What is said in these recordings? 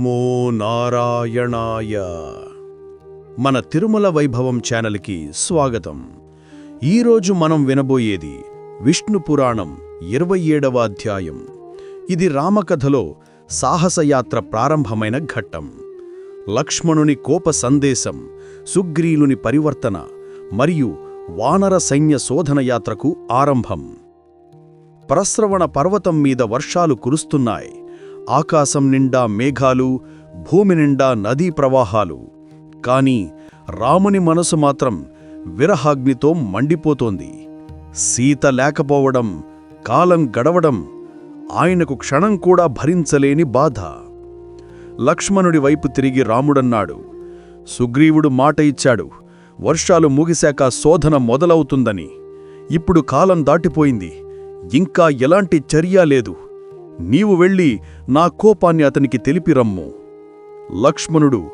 నమో నారాయణాయ. మన తిరుమల వైభవం ఛానల్కి స్వాగతం. ఈరోజు మనం వినబోయేది విష్ణు పురాణం ఇరవై ఏడవ అధ్యాయం. ఇది రామకథలో సాహసయాత్ర ప్రారంభమైన ఘట్టం. లక్ష్మణుని కోప సందేశం సుగ్రీలుని పరివర్తన మరియు వానర సైన్య శోధనయాత్రకు ఆరంభం. ప్రస్రవణ పర్వతం మీద వర్షాలు కురుస్తున్నాయి. ఆకాశం నిండా మేఘాలు భూమి నిండా నదీ ప్రవాహాలు. కాని రాముని మనసు మాత్రం విరహాగ్నితో మండిపోతోంది. సీత లేకపోవడం కాలం గడవడం ఆయనకు క్షణం కూడా భరించలేని బాధ. లక్ష్మణుడి వైపు తిరిగి రాముడన్నాడు. సుగ్రీవుడు మాట ఇచ్చాడు వర్షాలు ముగిశాక శోధన మొదలవుతుందని. ఇప్పుడు కాలం దాటిపోయింది. ఇంకా ఎలాంటి చర్య లేదు. నీవు వెళ్ళి నా కోపాన్ని అతనికి తెలిపిరమ్ము లక్ష్మణుడు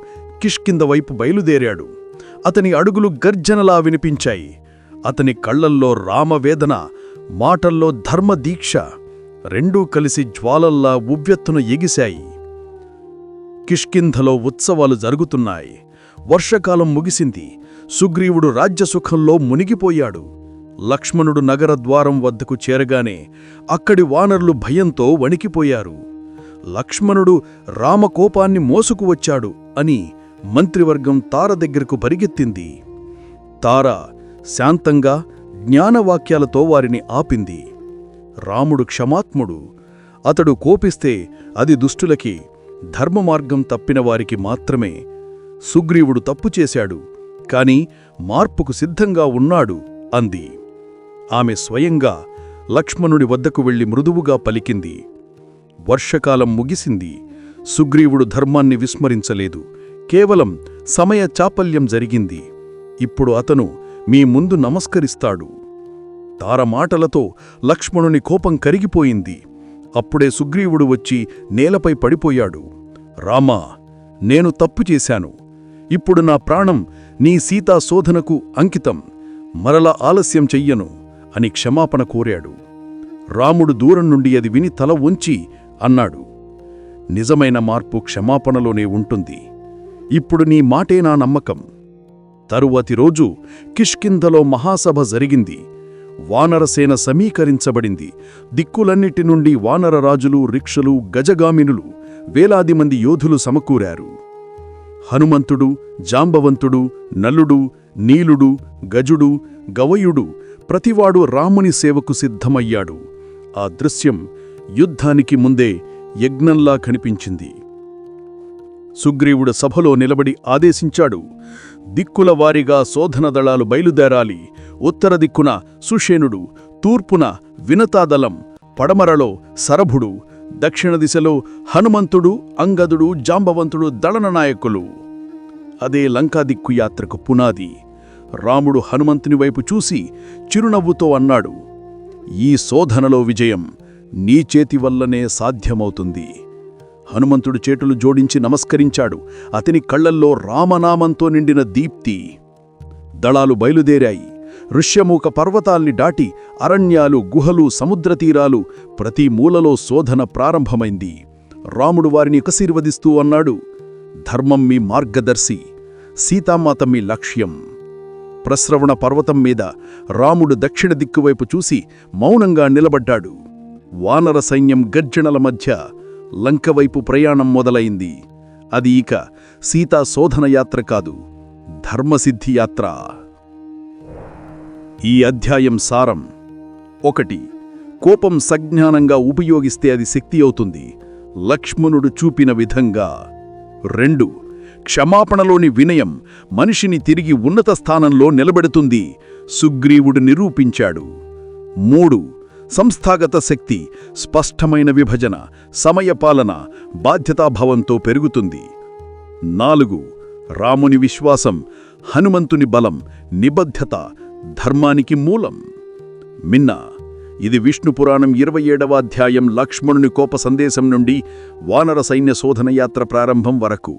కిష్కింద వైపు బయలుదేరాడు. అతని అడుగులు గర్జనలా వినిపించాయి. అతని కళ్ళల్లో రామవేదన మాటల్లో ధర్మదీక్ష రెండూ కలిసి జ్వాలల్లా ఉవ్వెత్తున ఎగిశాయి. కిష్కింధలో ఉత్సవాలు జరుగుతున్నాయి. వర్షకాలం ముగిసింది. సుగ్రీవుడు రాజ్యసుఖంలో మునిగిపోయాడు. లక్ష్మణుడు నగర ద్వారం వద్దకు చేరగానే అక్కడి వానరులు భయంతో వణికిపోయారు. లక్ష్మణుడు రామకోపాన్ని మోసుకువచ్చాడు అని మంత్రివర్గం తార దగ్గరకు పరిగెత్తింది. తార శాంతంగా జ్ఞానవాక్యాలతో వారిని ఆపింది. రాముడు క్షమాత్ముడు. అతడు కోపిస్తే అది దుష్టులకి ధర్మమార్గం తప్పిన వారికి మాత్రమే. సుగ్రీవుడు తప్పు చేశాడు. కాని మార్పుకు సిద్ధంగా ఉన్నాడు అంది. ఆమె స్వయంగా లక్ష్మణుడి వద్దకు వెళ్ళి మృదువుగా పలికింది. వర్షకాలం ముగిసింది. సుగ్రీవుడు ధర్మాన్ని విస్మరించలేదు. కేవలం సమయ చాపల్యం జరిగింది. ఇప్పుడు అతను మీ ముందు నమస్కరిస్తాడు. తారమాటలతో లక్ష్మణుని కోపం కరిగిపోయింది. అప్పుడే సుగ్రీవుడు వచ్చి నేలపై పడిపోయాడు. రామా నేను తప్పు చేశాను. ఇప్పుడు నా ప్రాణం నీ సీతా శోధనకు అంకితం. మరల ఆలస్యం చెయ్యను. అని క్షమాపణ కోరాడు. రాముడు దూరం నుండి అది విని తల ఉంచి అన్నాడు. నిజమైన మార్పు క్షమాపణలోనే ఉంటుంది. ఇప్పుడు నీ మాటే నా నమ్మకం. తరువాతి రోజు కిష్కింధలో మహాసభ జరిగింది. వానరసేన సమీకరించబడింది. దిక్కులన్నిటి నుండి వానరరాజులు రిక్షలు గజగామినులు వేలాది మంది యోధులు సమకూరారు. హనుమంతుడు జాంబవంతుడు నలుడు నీలుడు గజుడు గవయుడు ప్రతివాడు రాముని సేవకు సిద్ధమయ్యాడు. ఆ దృశ్యం యుద్ధానికి ముందే యజ్ఞంలా కనిపించింది. సుగ్రీవుడు సభలో నిలబడి ఆదేశించాడు. దిక్కుల వారిగా శోధన దళాలు బయలుదేరాలి. ఉత్తర దిక్కున సుషేనుడు తూర్పున వినతాదళం పడమరలో సరభుడు దక్షిణ దిశలో హనుమంతుడు అంగదుడు జాంబవంతుడు దళన నాయకులు. అదే లంకాదిక్కు యాత్రకు పునాది. రాముడు హనుమంతుని వైపు చూసి చిరునవ్వుతో అన్నాడు ఈ శోధనలో విజయం నీ చేతి వల్లనే సాధ్యమవుతుంది. హనుమంతుడు చేతులు జోడించి నమస్కరించాడు అతని కళ్ళల్లో రామనామంతో నిండిన దీప్తి. దళాలు బయలుదేరాయి ఋష్యమూక పర్వతాల్ని దాటి అరణ్యాలు గుహలు సముద్రతీరాలు ప్రతి మూలలో శోధన ప్రారంభమైంది. రాముడు వారిని కశీర్వదిస్తూ అన్నాడు ధర్మం మీ మార్గదర్శి సీతామాత మీ లక్ష్యం. ప్రస్రవణ పర్వతం మీద రాముడు దక్షిణ దిక్కువైపు చూసి మౌనంగా నిలబడ్డాడు. వానర సైన్యం గర్జనల మధ్య లంకవైపు ప్రయాణం మొదలైంది. అది ఇక సీతా శోధన యాత్ర కాదు ధర్మసిద్ధి యాత్ర. ఈ అధ్యాయం సారం ఒకటి. కోపం సజ్ఞానంగా ఉపయోగిస్తే అది శక్తి అవుతుంది. లక్ష్మణుడు చూపిన విధంగా. రెండు. క్షమాపణలోని వినయం మనిషిని తిరిగి ఉన్నత స్థానంలో నిలబెడుతుంది సుగ్రీవుడు నిరూపించాడు. మూడు. సంస్థాగత శక్తి స్పష్టమైన విభజన సమయపాలన బాధ్యతాభావంతో పెరుగుతుంది. నాలుగు. రాముని విశ్వాసం హనుమంతుని బలం నిబద్ధత ధర్మానికి మూలం. మిన్న. ఇది విష్ణు పురాణం ఇరవై ఏడవ అధ్యాయం లక్ష్మణుని కోప సందేశం నుండి వానర సైన్య శోధనయాత్ర ప్రారంభం వరకు.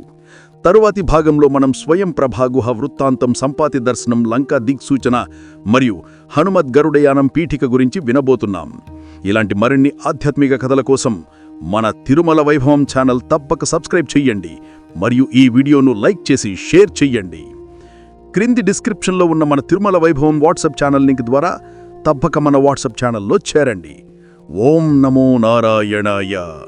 తరువాతి భాగంలో మనం స్వయం ప్రభాగుహ వృత్తాంతం సంపాతి దర్శనం లంకా దిక్సూచన మరియు హనుమద్ గరుడయానం పీఠిక గురించి వినబోతున్నాం. ఇలాంటి మరిన్ని ఆధ్యాత్మిక కథల కోసం మన తిరుమల వైభవం ఛానల్ తప్పక సబ్స్క్రైబ్ చెయ్యండి మరియు ఈ వీడియోను లైక్ చేసి షేర్ చెయ్యండి. క్రింది డిస్క్రిప్షన్లో ఉన్న మన తిరుమల వైభవం వాట్సాప్ ఛానల్ లింక్ ద్వారా తప్పక మన వాట్సాప్ ఛానల్లో చేరండి. ఓం నమో నారాయణాయ.